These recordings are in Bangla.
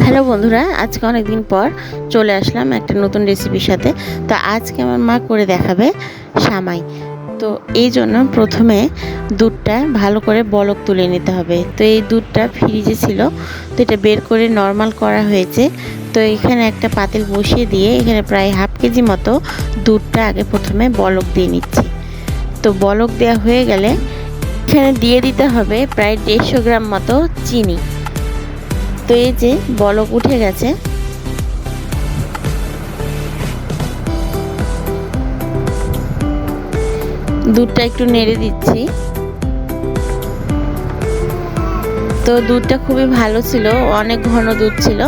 হ্যালো বন্ধুরা, আজকে অনেক দিন পর চলে আসলাম একটা নতুন রেসিপির সাথে। তো আজকে আমার মা করে দেখাবে সামাই। তো এই জন্য প্রথমে দুধটা ভালো করে বলক তুলে নিতে হবে। তো এই দুধটা ফ্রিজে ছিল, তো এটা বের করে নর্মাল করা হয়েছে। তো এখানে একটা পাতিল বসিয়ে দিয়ে এখানে প্রায় হাফ কেজি মতো দুধটা আগে প্রথমে বলক দিয়ে নিচ্ছি। তো বলক দেওয়া হয়ে গেলে এখানে দিয়ে দিতে হবে প্রায় দেড়শো গ্রাম মতো চিনি। তো এই যে বলক উঠে গেছে। দুধটা একটু নেড়ে দিচ্ছি। তো দুধটা খুবই ভালো ছিল, অনেক ঘন দুধ ছিল।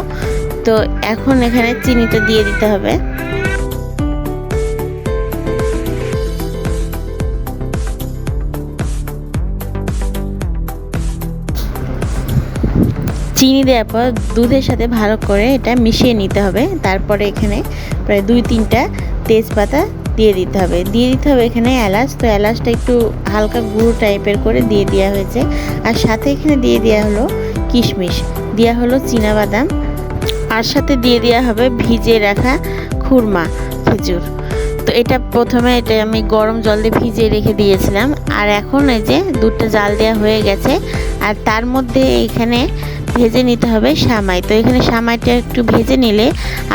তো এখন এখানে চিনিটা দিয়ে দিতে হবে। চিনি দেওয়ার পর দুধের সাথে ভালো করে এটা মিশিয়ে নিতে হবে। তারপরে এখানে প্রায় দুই তিনটা তেজপাতা দিয়ে দিতে হবে। দিয়ে দিতে হবে এখানে এলাচ। তো এলাচটা একটু হালকা গুঁড়ো টাইপের করে দিয়ে দেওয়া হয়েছে। আর সাথে এখানে দিয়ে দেওয়া হলো কিশমিশ। দেওয়া হলো বাদাম আর সাথে দিয়ে দেওয়া হবে ভিজে রাখা খুরমা খেজুর। এটা প্রথমে এটা আমি গরম জল দিয়ে ভিজিয়ে রেখে দিয়েছিলাম। আর এখন এই যে দুধটা জাল দেওয়া হয়ে গেছে। আর তার মধ্যে এখানে ভেজে নিতে হবে সামাই। তো এখানে সামাইটা একটু ভেজে নিলে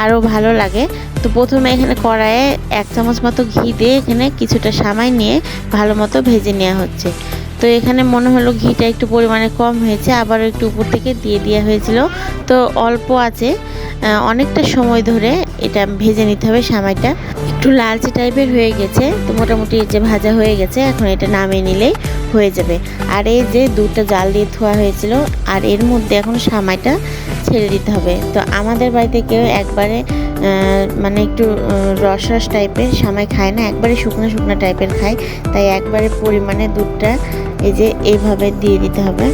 আরও ভালো লাগে। তো প্রথমে এখানে কড়াইয়ে এক চামচ মতো ঘি দিয়ে এখানে কিছুটা সামাই নিয়ে ভালো মতো ভেজে নেওয়া হচ্ছে। তো এখানে মনে হলো ঘিটা একটু পরিমাণে কম হয়েছে আবার একটু উপর থেকে দিয়ে দেওয়া হয়েছিল। তো অল্প আছে। অনেকটা সময় ধরে এটা ভেজে নিতে হবে সামাইটা। একটু লালচে টাইপের হয়ে গেছে, তো মোটামুটি যে ভাজা হয়ে গেছে, এখন এটা নামিয়ে নিলেই হয়ে যাবে। আর এই যে দুধটা জাল দিয়ে ধোয়া হয়েছিল, আর এর মধ্যে এখন সামাইটা ছেড়ে দিতে হবে। তো আমাদের বাড়িতে কেউ একবারে মানে একটু রস রস টাইপের সামাই খায় না, একবারে শুকনো শুকনো টাইপের খায়। তাই একবারে পরিমাণে দুধটা এই যে এইভাবে দিয়ে দিতে হবে।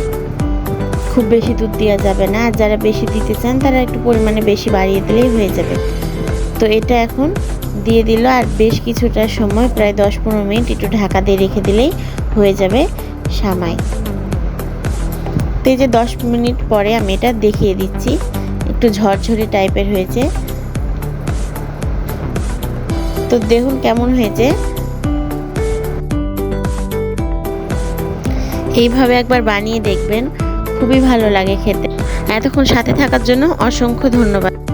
খুব বেশি দুধ দেওয়া যাবে না। আর যারা বেশি দিতে চান, তারা একটু পরিমাণে বেশি বাড়িয়ে দিলেই হয়ে যাবে। তো এটা এখন দিয়ে দিল, আর বেশ কিছুটা সময়, প্রায় দশ পনেরো মিনিট একটু ঢাকা দিয়ে রেখে দিলেই হয়ে যাবে সামাই। তো এই যে দশ মিনিট পরে আমি এটা দেখিয়ে দিচ্ছি। একটু ঝরঝরে টাইপের হয়েছে। তো দেখুন কেমন হয়েছে। এইভাবে একবার বানিয়ে দেখবেন। খুবই ভালো লাগে খেতে। এতক্ষণ সাথে থাকার জন্য অসংখ্য ধন্যবাদ।